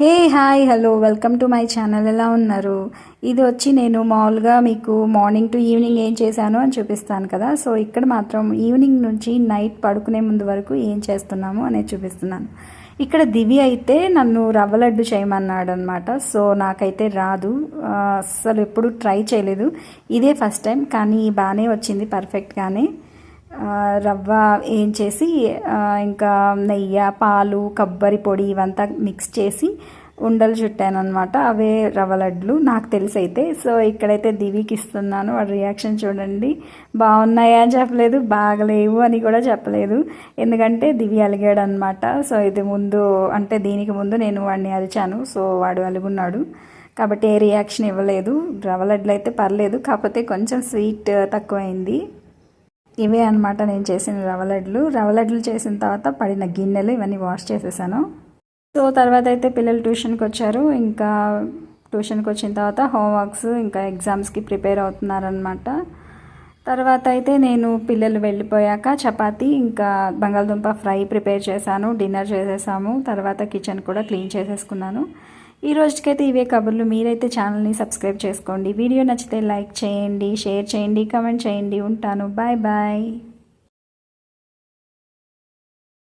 Hey hi hello welcome to my channel. ఎలా ఉన్నారు? ఇది వచ్చి నేను మామూలుగా మీకు మార్నింగ్ టు ఈవినింగ్ ఏం చేశాను అని చూపిస్తాను కదా. సో ఇక్కడ మాత్రం ఈవినింగ్ నుంచి నైట్ పడుకునే ముందు వరకు ఏం చేస్తున్నాము అనేది చూపిస్తున్నాను. ఇక్కడ దివి అయితే నన్ను రవ్వ లడ్డు చేయమన్నాడు అనమాట సో నాకైతే రాదు. అస్సలు ఎప్పుడు ట్రై చేయలేదు. ఇదే ఫస్ట్ టైం కానీ బాగానే వచ్చింది పర్ఫెక్ట్గానే రవ్వ ఏం చేసి ఇంకా నెయ్యి పాలు కొబ్బరి పొడి ఇవంతా మిక్స్ చేసి ఉండలు చుట్టాను అనమాట అవే రవ్వ లడ్లు. నాకు తెలిసి అయితే సో ఇక్కడైతే దివికి ఇస్తున్నాను. వాడి రియాక్షన్ చూడండి. బాగున్నాయా అని చెప్పలేదు. బాగలేవు అని కూడా చెప్పలేదు. ఎందుకంటే దివి అలిగాడు అనమాట సో ఇది ముందు అంటే దీనికి ముందు నేను వాడిని అరిచాను. సో వాడు అలుగున్నాడు. కాబట్టి ఏ రియాక్షన్ ఇవ్వలేదు. రవ్వ లడ్లు అయితే పర్లేదు. కాకపోతే కొంచెం స్వీట్ తక్కువైంది. ఇవే అనమాట నేను చేసిన రవ్వ లడ్లు. రవ్వ లడ్లు చేసిన తర్వాత పడిన గిన్నెలు ఇవన్నీ వాష్ చేసేసాను. సో తర్వాత అయితే పిల్లలు ట్యూషన్కి వచ్చారు. ఇంకా ట్యూషన్కి వచ్చిన తర్వాత హోంవర్క్స్ ఇంకా ఎగ్జామ్స్కి ప్రిపేర్ అవుతున్నారనమాట తర్వాత అయితే నేను పిల్లలు వెళ్ళిపోయాక చపాతి ఇంకా బంగాళదుంప ఫ్రై ప్రిపేర్ చేశాను డిన్నర్ చేసేసాము. తర్వాత కిచెన్ కూడా క్లీన్ చేసేసుకున్నాను. ఈ రోజుకైతే ఇవే కబుర్లు. మీరైతే ఛానల్ని సబ్స్క్రైబ్ చేసుకోండి. వీడియో నచ్చితే లైక్ చేయండి షేర్ చేయండి కమెంట్ చేయండి. ఉంటాను. Bye bye.